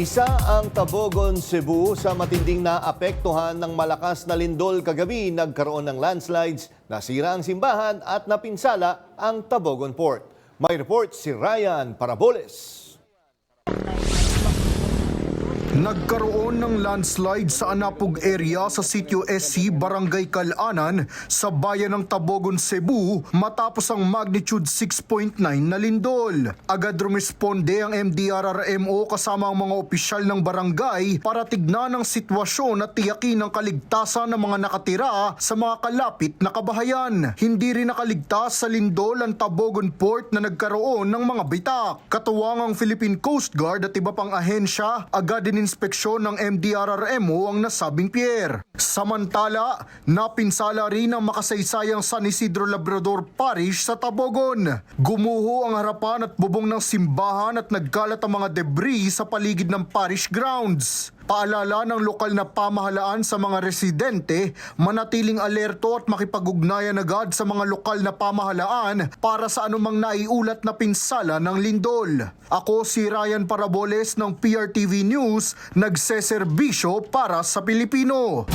Isa ang Tabogon, Cebu sa matinding naapektuhan ng malakas na lindol kagabi. Nagkaroon ng landslides, nasira ang simbahan at napinsala ang Tabogon Port. May report si Ryan Paraboles. Nagkaroon ng landslide sa Anapog area sa sitio SC Barangay Kalanan sa bayan ng Tabogon, Cebu matapos ang magnitude 6.9 na lindol. Agad rumisponde ang MDRRMO kasama ang mga opisyal ng barangay para tignan ang sitwasyon at tiyakin ang kaligtasan ng mga nakatira sa mga kalapit na kabahayan. Hindi rin nakaligtas sa lindol ang Tabogon Port na nagkaroon ng mga bitak. Katuwang ang Philippine Coast Guard at iba pang ahensya agad din inspeksyon ng MDRRMO ang nasabing pier. Samantala, napinsala rin ang makasaysayang San Isidro Labrador Parish sa Tabogon. Gumuho ang harapan at bubong ng simbahan at nagkalat ang mga debris sa paligid ng parish grounds. Paalala ng lokal na pamahalaan sa mga residente, manatiling alerto at makipag-ugnayan agad sa mga lokal na pamahalaan para sa anumang naiulat na pinsala ng lindol. Ako si Ryan Paraboles ng PRTV News, nagseserbisyo para sa Pilipino.